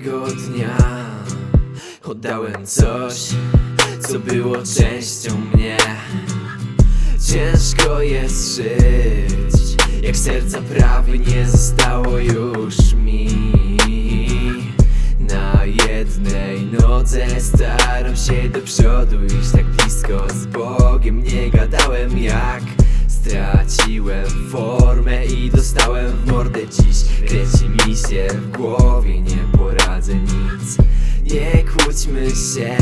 Pewnego dnia oddałem coś, co było częścią mnie. Ciężko jest żyć, jak serca prawie nie zostało już mi. Na jednej nodze staram się do przodu iść tak blisko z Bogiem. Nie gadałem jak straciłem formę i dostałem w mordę dziś. Kręci mi się w głowie, nie poradzę nic. Nie kłóćmy się,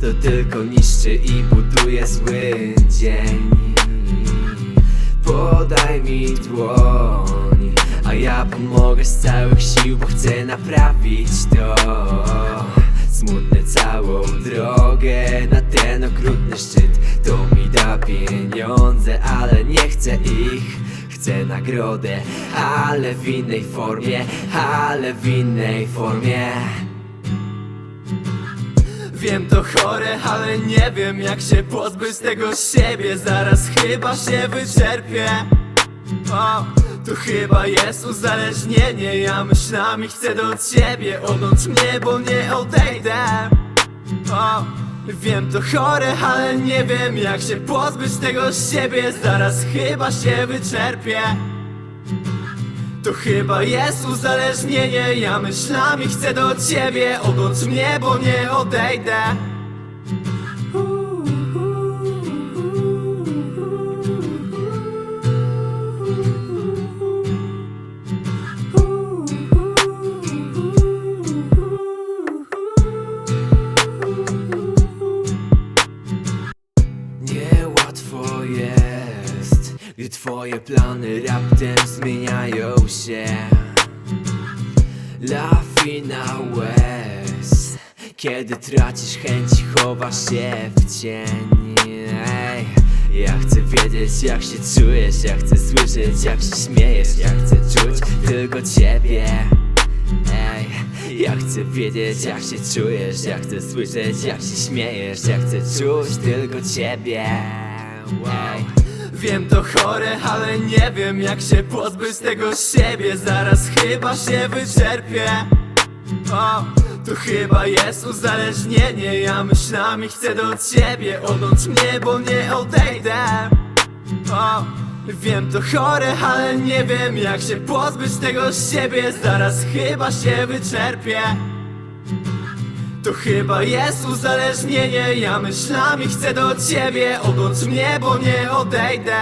to tylko niszczy i buduje zły dzień. Podaj mi dłoń, a ja pomogę z całych sił, bo chcę naprawić to. Smutne całą drogę na ten okrutny szczyt. To mi da pieniądze, ale nie chcę ich. Chcę nagrodę, ale w innej formie Ale w innej formie. Wiem to chore, ale nie wiem jak się pozbyć tego siebie. Zaraz chyba się wyczerpię. O, to chyba jest uzależnienie. Ja myślami chcę do ciebie Odłącz mnie, bo nie odejdę. O, Wiem to chore, ale nie wiem jak się pozbyć tego siebie. Zaraz chyba się wyczerpię. To chyba jest uzależnienie. Ja myślami chcę do ciebie Odłącz mnie, bo nie odejdę gdy twoje plany raptem zmieniają się. Lawina łez, kiedy tracisz chęć chowasz się w cień. Ej, Ja chcę wiedzieć jak się czujesz, ja chcę słyszeć jak się śmiejesz Ja chcę czuć tylko ciebie. Ej, ja chcę wiedzieć jak się czujesz Ja chcę słyszeć jak się śmiejesz Ja chcę czuć tylko ciebie. Ej. Wiem to chore, ale nie wiem jak się pozbyć tego siebie. Zaraz chyba się wyczerpię. O, to chyba jest uzależnienie. Ja myślami chcę do ciebie Odłącz mnie, bo nie odejdę. O, Wiem to chore, ale nie wiem jak się pozbyć tego siebie. Zaraz chyba się wyczerpię to chyba jest uzależnienie. Ja myślami chcę do ciebie. Odłącz mnie, bo nie odejdę